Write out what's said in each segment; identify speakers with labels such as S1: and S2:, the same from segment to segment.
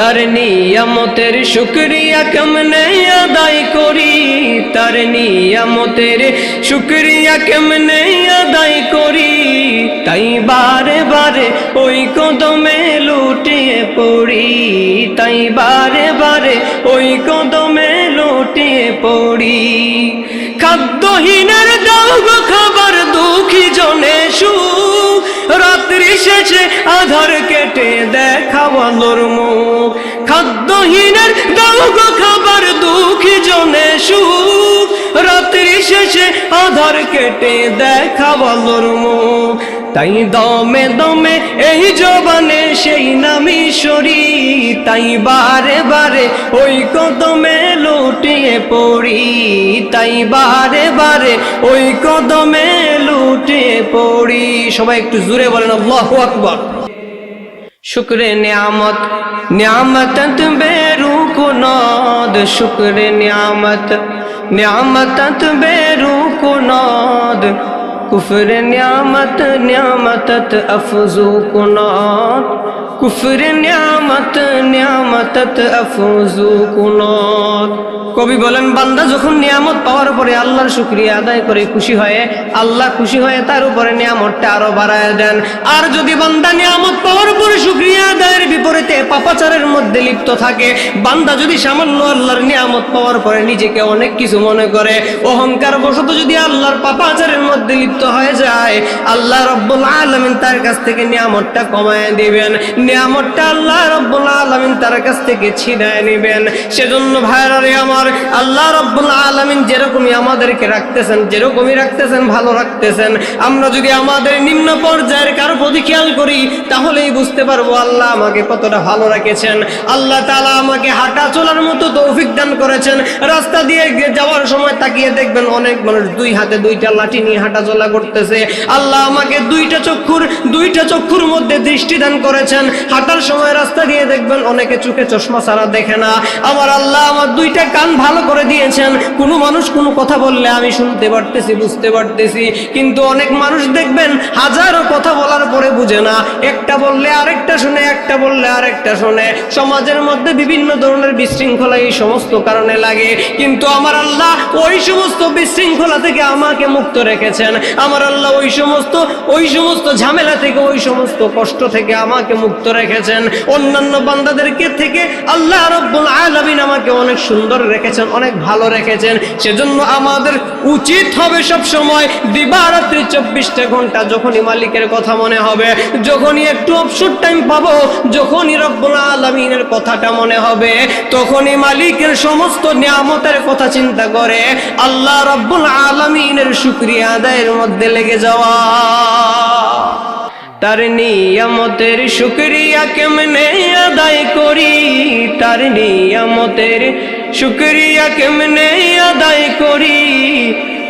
S1: তার নিয়ামতের শুক্রিয়া কেমনে আদায় করি? তার নিয়ামতের শুক্রিয়া কেমনে আদায় করি? তাই বারে বারে ওই কদমে লুটিয়ে পড়ি। তাই বারে বারে ওই কদমে লুটিয়ে পড়ি। খাদ্যহীনের দাও খাবার, দুঃখী জনে রাত্রি শেষে আধার কেটে দেখাওয়ালোর মুখ। খাদ্যহীনের দাও গো খাবার, দুঃখী জনে সুখ। রাত্রি শেষে আধার কেটে দেখাওয়ালোর মুখ। তাই দমে দমে এই জবানে সেই নামি সরি তাই বারে বারে ওই কদমে লুটিয়ে পড়ি। তাই বারে বারে ওই কদমে লুটিয়ে পড়ি। সবাই একটু জুড়ে বলেন, আল্লাহ আকবর। শুক্রে নিয়ামত নিয়ামত বেরু কুনদ শুক্রে নিয়ামত নিয়ামত বেরু কুনদ কুফর নিয়ামত নিয়ামত আফজু কুনদ কুফর নিয়ামত, নিয়ামতত আফজু কুনদ কবি বলেন, বান্দা যখন নিয়ামত পাওয়ার পরে আল্লাহর শুক্রিয়া আদায় করে খুশি হয়ে, আল্লাহ খুশি হয়ে তার উপরে নিয়ামতটা আরও বাড়ায় দেন। আর যদি বান্দা নিয়ামত পাওয়ার পরে শুক্রিয়া আদায়ের বিপরীতে পাপাচারের মধ্যে লিপ্ত থাকে, বান্দা যদি সামান্য আল্লাহর নিয়ামত পাওয়ার পরে নিজেকে অনেক কিছু মনে করে, অহংকার বশত যদি আল্লাহর পাপাচারের মধ্যে লিপ্ত হয়ে যায়, আল্লাহ রব্বুল আলমিন তার কাছ থেকে নিয়ামতটা কমায় দিবেন। নিয়ামতটা আল্লাহ রব্বুল আলমিন তার কাছ থেকে ছিনায় নিবেন। সেজন্য ভাইরা রে আমার, আল্লাহ রব্বুল আলমিন যেরকমই আমাদেরকে রাখতেছেন, যেরকমই রাখতেছেন, ভালো রাখতেছেন। আমরা যদি আমাদের নিম্ন পর্যায়ের কারও প্রতি খেয়াল করি, তাহলেই বুঝতে পারব আল্লাহ আমাকে কতটা ভালো রেখেছেন। আল্লাহ তালা আমাকে হাঁটা চলার মতো তৌফিক দান করেছেন। রাস্তা দিয়ে যাওয়ার সময় তাকিয়ে দেখবেন অনেক মানুষ দুই হাতে দুইটা লাঠি নিয়ে হাঁটা চলা করতেছে। আল্লাহ আমাকে দুইটা চক্ষুর দুইটা চক্ষুর মধ্যে দৃষ্টি দান করেছেন। হাঁটার সময় রাস্তা দিয়ে দেখবেন অনেকে চোখে চশমা ছাড়া দেখে না। আমার আল্লাহ আমার দুইটা কান ভালো করে দিয়েছেন। কোনো মানুষ কোনো কথা বললে আমি শুনতে পারতেছি, বুঝতে পারতেছি। কিন্তু অনেক মানুষ দেখবেন হাজারো বুঝে না। একটা বললে আরেকটা শুনে, একটা বললে আরেকটা শুনে। সমাজের মধ্যে বিভিন্ন ধরনের বিশৃঙ্খলা এই সমস্ত কারণে লাগে। কিন্তু আমার আল্লাহ ওই সমস্ত বিশৃঙ্খলা থেকে আমাকে মুক্ত রেখেছেন। আমার আল্লাহ ওই সমস্ত ওই সমস্ত ঝামেলা থেকে, ওই সমস্ত কষ্ট থেকে আমাকে মুক্ত রেখেছেন। অন্যান্য বান্দাদেরকে থেকে আল্লাহ রব্বুল আলামিন আমাকে অনেক সুন্দর রেখেছেন, অনেক ভালো রেখেছেন। সেজন্য আমাদের উচিত হবে সব সময় দিবারাত্রি চব্বিশটা ঘণ্টা, যখনই মালিকের কথা মনে হবে যখনই একটু অবসর টাইম পাবো, যখনই রব্বুল আলমিনের কথাটা মনে হবে, তখনই মালিকের সমস্ত নিয়ামতের কথা চিন্তা করে, আল্লাহ রব্বুল আলমিনের শুক্রিয়া আদায়ের মধ্যে লেগে যাওয়া। তার নিয়ামতের শুক্রিয়া কেমনে আদায় করি? তার নিয়ামতের শুক্রিয়া কেমনে আদায় করি?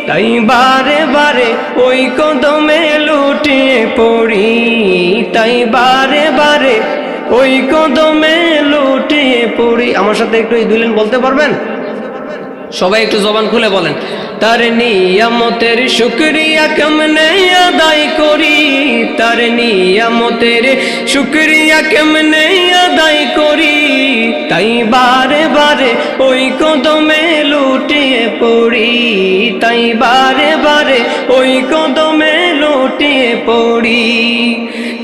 S1: তাই বারে বারে ওই কদমে লুটিয়ে পড়ি, তাই বারে বারে ওই কদমে লুটিয়ে পড়ি। আমার সাথে একটু এই দুলেন বলতে পারবেন? সবাই একটু জবান খুলে বলেন। তার নিয়ামতের শুক্রিয়া কেমনে আদায় করি? তার নিয়ামতের শুক্রিয়া কেমনে আদায় করি? তাই বারে বারে ওই কদমে লুটিয়ে পড়ি। তাই বারে বারে ওই কদমে লুটিয়ে পড়ি।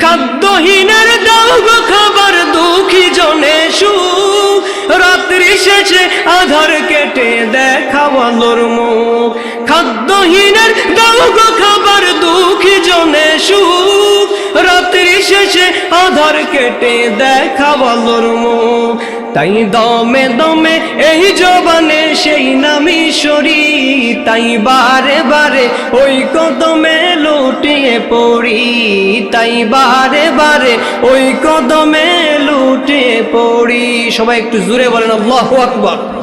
S1: খাদ্যহীনের দাও গো খাবার দুঃখী জনে সুখ রাত্রি শেষে আধার কেটে দেখাওয়ালোর মুখ। খাদ্যহীনের দাও গো খাবার দুঃখী জনে সুখ রাত্রি শেষে আধার কেটে দেখাওয়ালোর মুখ। তাই দমে দমে এই জবানে সেই নামি সরি তাই বারে বারে ওই কদমে লুটিয়ে পড়ি, তাই বারে বারে ওই কদমে লুটিয়ে পড়ি। সবাই একটু জুড়ে বলেন, আল্লাহু আকবার।